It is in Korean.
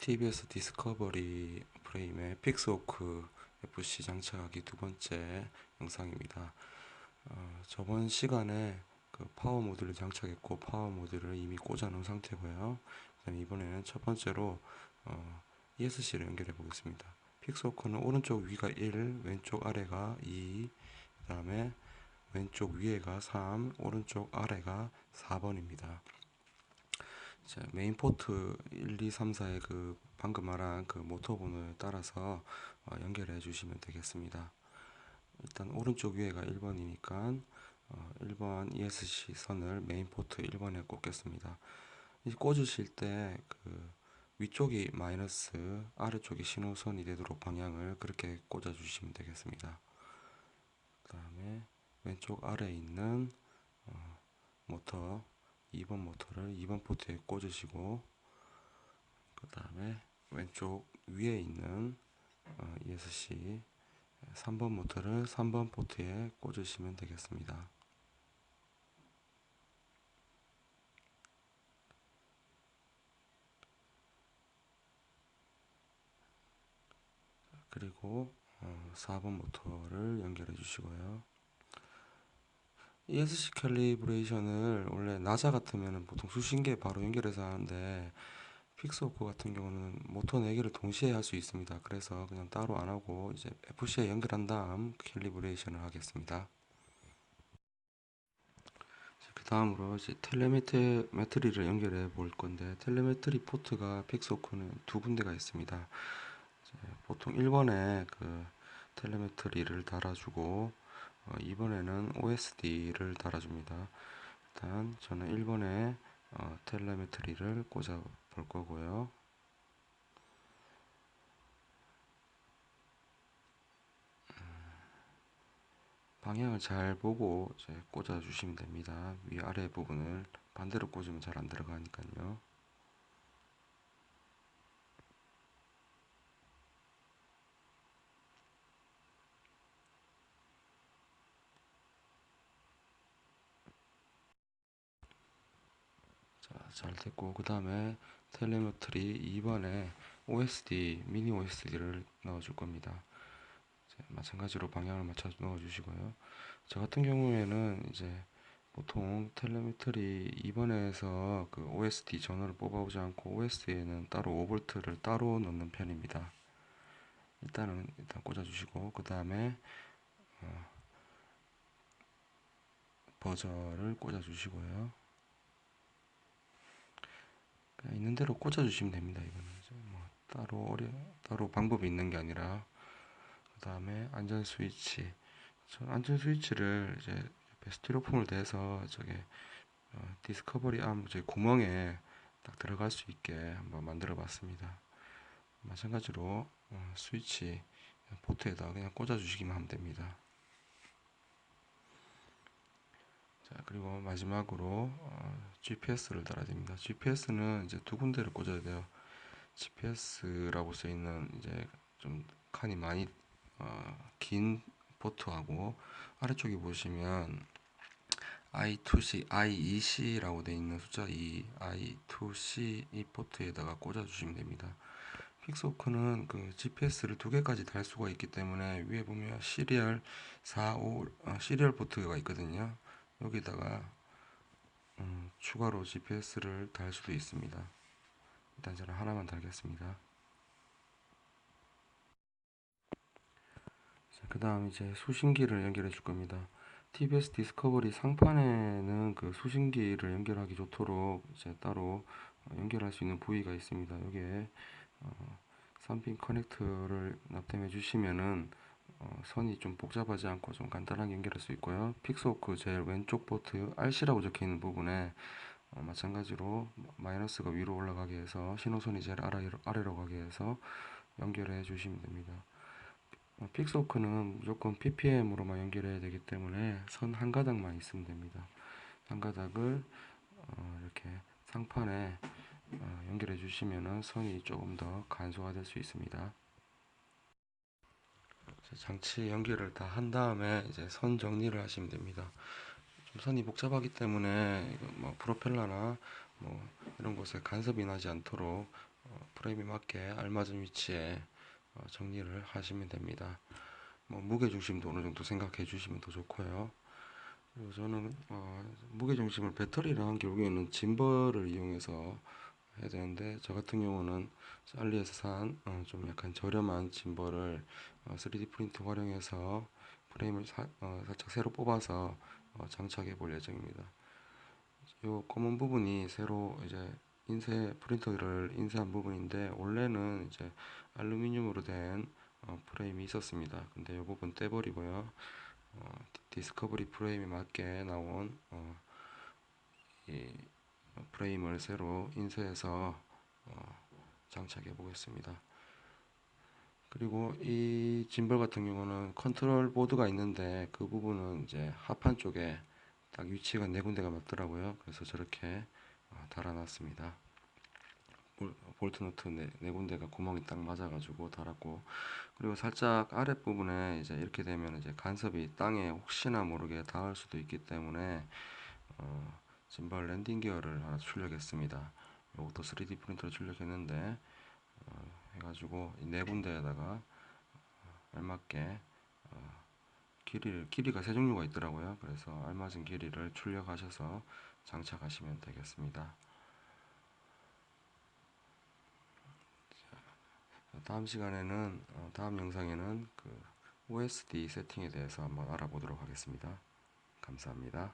TBS 디스커버리 프레임의 픽스호크 FC 장착하기 두 번째 영상입니다. 어, 저번 시간에 그 파워 모드를 장착했고 파워 모드를 이미 꽂아 놓은 상태고요. 이번에는 첫 번째로 어, ESC를 연결해 보겠습니다. 픽스호크는 오른쪽 위가 1, 왼쪽 아래가 2, 그 다음에 왼쪽 위에가 3, 오른쪽 아래가 4번입니다. 자, 메인 포트 1, 2, 3, 4의 그 방금 말한 그 모터번호에 따라서 어, 연결해 주시면 되겠습니다. 일단 오른쪽 위에가 1번이니까 어, 1번 ESC 선을 메인 포트 1번에 꽂겠습니다. 이 꽂으실 때 그 위쪽이 마이너스 아래쪽이 신호선이 되도록 방향을 그렇게 꽂아 주시면 되겠습니다. 그 다음에 왼쪽 아래에 있는 어, 모터 2번 모터를 2번 포트에 꽂으시고 그 다음에 왼쪽 위에 있는 어, ESC 3번 모터를 3번 포트에 꽂으시면 되겠습니다. 그리고 어, 4번 모터를 연결해 주시고요. ESC 캘리브레이션을 원래 나자 같으면 보통 수신 개 바로 연결해서 하는데 픽스호크 같은 경우는 모터 4개를 동시에 할 수 있습니다. 그래서 그냥 따로 안 하고 이제 FC에 연결한 다음 캘리브레이션을 하겠습니다. 그 다음으로 이제 텔레메트리를 연결해 볼 건데 텔레메트리 포트가 픽스호크는 두 군데가 있습니다. 보통 1번에 그 텔레메트리를 달아주고 어, 이번에는 OSD를 달아줍니다. 일단 저는 1번에 어, 텔레메트리를 꽂아 볼 거고요. 음, 방향을 잘 보고 꽂아 주시면 됩니다. 위 아래 부분을 반대로 꽂으면 잘 안 들어가니까요. 잘 됐고 그 다음에 텔레메트리 2번에 OSD 미니 OSD를 넣어줄 겁니다. 마찬가지로 방향을 맞춰 넣어주시고요. 저 같은 경우에는 이제 보통 텔레메트리 2번에서 그 OSD 전원을 뽑아오지 않고 OSD에는 따로 5V를 따로 넣는 편입니다. 일단은 일단 꽂아주시고 그 다음에 어, 버저를 꽂아주시고요. 있는 대로 꽂아주시면 됩니다. 이거는 뭐 따로 어려 따로 방법이 있는 게 아니라 그 다음에 안전 스위치 저 안전 스위치를 이제 스티로폼을 대서 저게 어, 디스커버리 암저 구멍에 딱 들어갈 수 있게 한번 만들어 봤습니다. 마찬가지로 어, 스위치 포트에다 그냥 꽂아 주시기만 하면 됩니다. 자 그리고 마지막으로 어, GPS를 달아야 됩니다. GPS는 이제 두 군데를 꽂아야 돼요. GPS라고 써 있는 이제 좀 칸이 많이 어, 긴 포트하고 아래쪽에 보시면 I2C, I2C라고 되어 있는 숫자 2, I2C 이 포트에다가 꽂아 주시면 됩니다. 픽스호크는 그 GPS를 두 개까지 달 수가 있기 때문에 위에 보면 시리얼 4, 5 어, 시리얼 포트가 있거든요. 여기다가 음, 추가로 GPS를 달 수도 있습니다. 일단 저는 하나만 달겠습니다. 그 다음 이제 수신기를 연결해 줄 겁니다. TBS 디스커버리 상판에는 그 수신기를 연결하기 좋도록 이제 따로 연결할 수 있는 부위가 있습니다. 여기에 어, 3핀 커넥터를 납땜해 주시면은 어, 선이 좀 복잡하지 않고 좀 간단하게 연결할 수 있고요. 픽스호크 제일 왼쪽 포트 RC라고 적혀 있는 부분에 어, 마찬가지로 마이너스가 위로 올라가게 해서 신호선이 제일 아래로, 아래로 가게 해서 연결해 주시면 됩니다. 어, 픽스호크는 무조건 ppm으로만 연결해야 되기 때문에 선 한 가닥만 있으면 됩니다. 한 가닥을 어, 이렇게 상판에 어, 연결해 주시면 선이 조금 더 간소화 될 수 있습니다. 장치 연결을 다 한 다음에 이제 선 정리를 하시면 됩니다. 좀 선이 복잡하기 때문에 뭐 프로펠러나 뭐 이런 곳에 간섭이 나지 않도록 어, 프레임에 맞게 알맞은 위치에 어, 정리를 하시면 됩니다. 뭐 무게 중심도 어느 정도 생각해 주시면 더 좋고요. 그리고 저는 어, 무게 중심을 배터리랑 결국에는 짐벌을 이용해서 해야 되는데 저 같은 경우는 알리에서 산좀 약간 저렴한 짐벌을 어, 3D 프린터 활용해서 프레임을 사- 어, 살짝 새로 뽑아서 어, 장착해 볼 예정입니다. 요 검은 부분이 새로 이제 인쇄 프린터를 인쇄한 부분인데 원래는 이제 알루미늄으로 된 어, 프레임이 있었습니다. 근데 이 부분 떼버리고요. 어, 디- 디스커버리 프레임에 맞게 나온 어, 이 프레임을 새로 인쇄해서 어, 장착해 보겠습니다. 그리고 이 짐벌 같은 경우는 컨트롤 보드가 있는데 그 부분은 이제 하판 쪽에 딱 위치가 네 군데가 맞더라고요. 그래서 저렇게 어, 달아놨습니다. 볼- 볼트 너트 네, 네 군데가 구멍이 딱 맞아가지고 달았고 그리고 살짝 아랫부분에 이제 이렇게 되면 이제 간섭이 땅에 혹시나 모르게 닿을 수도 있기 때문에 어, 짐벌 랜딩 기어를 하나 출력했습니다. 이것도 3D 프린터로 출력했는데 어, 해가지고 이네 군데에다가 어, 알맞게 어, 길이를 길이가 세 종류가 있더라고요. 그래서 알맞은 길이를 출력하셔서 장착하시면 되겠습니다. 다음 시간에는 어, 다음 영상에는 그 OSD 세팅에 대해서 한번 알아보도록 하겠습니다. 감사합니다.